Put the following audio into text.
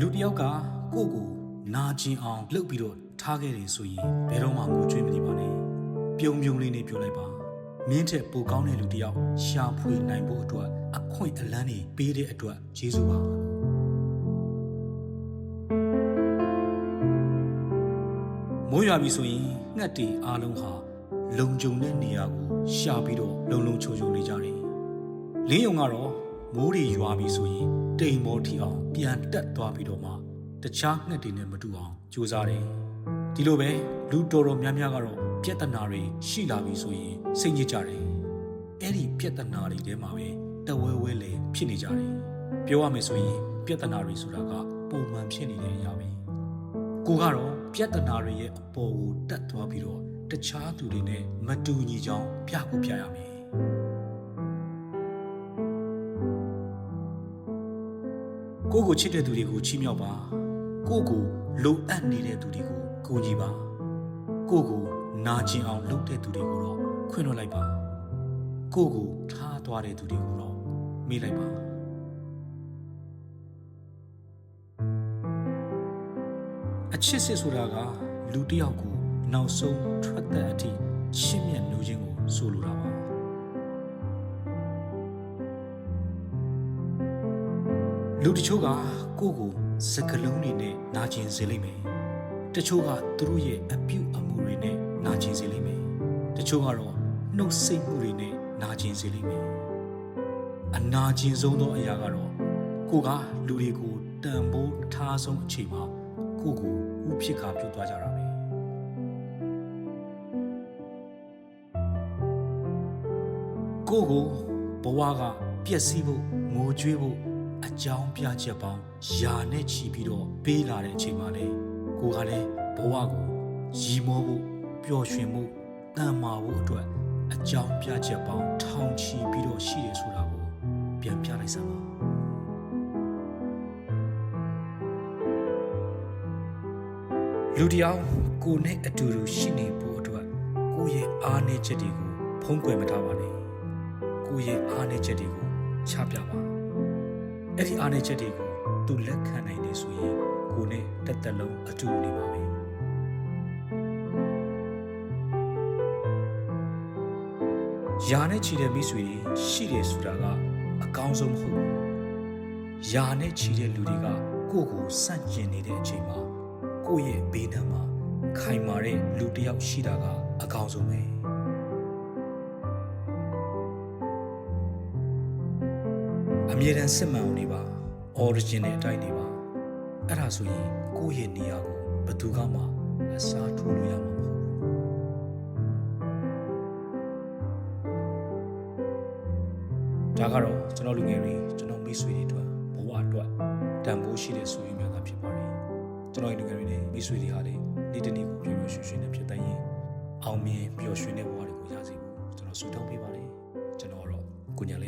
လူတစ်ယောက်ကကိုယ့်ကိုနာကျင်အောင်လှုပ်ပြီးတော့ထားခဲ့တယ်ဆိုရင်ဘယ်တော့မှငိုကြွေးမနေပါနဲ့ပြုံပြုံလေးနဲ့ပြောလိုက်ပါမင်းထက်ပိုကောင်းတဲ့လူတစ်ယောက်ရှာဖွေနိုင်ဖို့အတွက်အခွင့်အလန်းတွေပေးတဲ့အတွက်ကျေးဇူးပါမိုးရွာပြီဆိုရင်ငှက်တွေအားလုံးဟာလုံခြုံတဲ့နေရာကိုရှာပြီးတော့လုံလုံချုံချုံနေကြတယ်လင်းယုံကတော့မိုးတွေရွာပြီဆိုရင် တိမ်မောထီအောင်ပြန်တက်သွားပြီးတော့မှတခြားငှက်တွေနဲ့မတူအောင်ကြိုးစားတယ်ဒီလိုပဲလူတော်တော်များများကတော့ပြဿနာတွေရှိလာပြီဆိုရင်စိတ်ညစ်ကြတယ်အဲ့ဒီပြဿနာတွေထဲမှာပဲတဝဲဝဲလေဖြစ်နေကြတယ်ပြောရမယ်ဆိုရင်ပြဿနာတွေဆိုတာကပုံမှန်ဖြစ်နေတဲ့အရာပဲကိုကတော့ပြဿနာတွေရဲ့အပေါ်ကိုတက်သွားပြီးတော့တခြားသူတွေနဲ့မတူညီကြောင်းပြကိုပြရမယ် ကိုကိုချစ်တဲ့သူတွေကိုချီးမြှောက်ပါကိုကိုလိုအပ်နေတဲ့သူတွေကိုကူညီပါကိုကိုနာကျင်အောင်လုပ်တဲ့သူတွေကိုတော့ခွင့်လွှတ်လိုက်ပါကိုကိုထားသွားတဲ့သူတွေကိုတော့မေးလိုက်ပါအချစ်စစ်ဆိုတာကလူတစ်ယောက်ကိုနောက်ဆုံးထွက်တဲ့အထိရှင်းမြတ်နိုးခြင်းကိုဆိုလိုတာပါ လူတချို့ကကိုယ့်ကိုစကလုံးတွေနဲ့နာကျင်စေလိမ့်မယ်တချို့ကသူတို့ရဲ့အပြုအမူတွေနဲ့နာကျင်စေလိမ့်မယ်တချို့ကတော့နှုတ်ဆိတ်မှုတွေနဲ့နာကျင်စေလိမ့်မယ်အနာကျင်ဆုံးသောအရာကတော့ကိုကလူတွေကိုတန်ဖိုးအထားဆုံးအချိန်မှာကိုကိုဥဖြစ်ခါပြုတ်သွားကြတာပဲကိုကိုဘဝကပျက်စီးဖို့ငိုကြွေးဖို့ အကြောင်းပြချက်ပေါင်းယာနဲ့ချီပြီးတော့ပေးလာတဲ့အချိန်မှာလေကိုကလည်းဘဝကိုရီမောဖို့ပျော်ရွှင်ဖို့တန်မာဖို့အတွက်အကြောင်းပြချက်ပေါင်းထောင်ချီပြီးတော့ရှိတယ်ဆိုတာကိုပြန်ပြလိုက်စမ်းပါလူတယောက်ကိုနဲ့အတူတူရှိနေဖို့အတွက်ကိုယ့်ရဲ့အားနည်းချက်တွေကိုဖုံးကွယ်မထားပါနဲ့ကိုယ့်ရဲ့အားနည်းချက်တွေကိုချပြပါ အဲ့ဒီအားနည်းချက်တွေကိုသူလက်ခံနိုင်တယ်ဆိုရင်ကိုနဲ့တက်တက်လုံးအတူနေပါမယ်ယာနဲ့ချီတဲ့မိတ်ဆွေတွေရှိတယ်ဆိုတာကအကောင်းဆုံးမဟုတ်ဘူးယာနဲ့ချီတဲ့လူတွေကကိုယ့်ကိုစန့်ကျင်နေတဲ့အချိန်မှာကိုယ့်ရဲ့ဘေးနားမှာခိုင်မာတဲ့လူတစ်ယောက်ရှိတာကအကောင်းဆုံးပဲ အမြဲတမ်းစစ်မှန်အောင်နေပါ origin နဲ့အတိုင်းနေပါအဲ့ဒါဆိုရင်ကိုယ့်ရဲ့နေရာကိုဘယ်သူကမှအစားထိုးလို့ရမှာမဟုတ်ဘူးဒါကတော့ကျွန်တော်လူငယ်တွေကျွန်တော်မိတ်ဆွေတွေအတွက်ဘဝအတွက်တန်ဖိုးရှိတဲ့ဆိုရင်များသာဖြစ်ပါတယ်ကျွန်တော်လူငယ်တွေနဲ့မိတ်ဆွေတွေဟာလေနေ့တစ်နေ့ကိုပျော်ပျော်ရွှင်ရွှင်နဲ့ဖြစ်တိုင်းရင်အောင်မြင်ပျော်ရွှင်တဲ့ဘဝတွေကိုရစေဖို့ကျွန်တော်ဆုတောင်းပေးပါတယ်ကျွန်တော်တော့ကိုညာလေးအောင်ပါ